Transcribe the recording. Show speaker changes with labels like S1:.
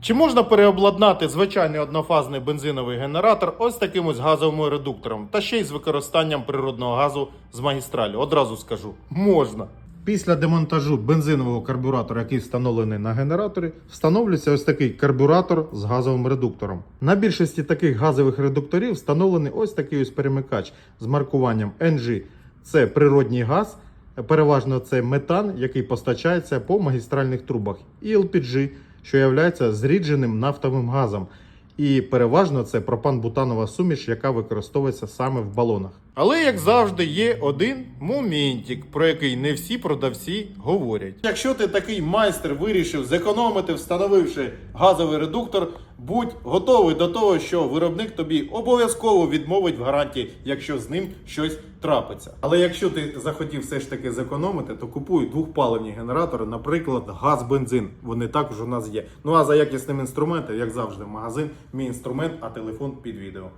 S1: Чи можна переобладнати звичайний однофазний бензиновий генератор ось таким ось газовим редуктором, та ще й з використанням природного газу з магістралі? Одразу скажу, можна. Після демонтажу бензинового карбюратора, який встановлений на генераторі, встановлюється ось такий карбюратор з газовим редуктором. На більшості таких газових редукторів встановлений ось такий ось перемикач з маркуванням NG. Це природній газ, переважно це метан, який постачається по магістральних трубах, і LPG, що являється зрідженим нафтовим газом. І переважно це пропан-бутанова суміш, яка використовується саме в балонах. Але як завжди, є один моментик, про який не всі продавці говорять. Якщо ти такий майстер вирішив зекономити, встановивши газовий редуктор, будь готовий до того, що виробник тобі обов'язково відмовить в гарантії, якщо з ним щось трапиться. Але якщо ти захотів все ж таки зекономити, то купуй двохпаливні генератори, наприклад, газ-бензин. Вони також у нас є. Ну а за якісним інструментом, як завжди, магазин, мій інструмент, а телефон під відео.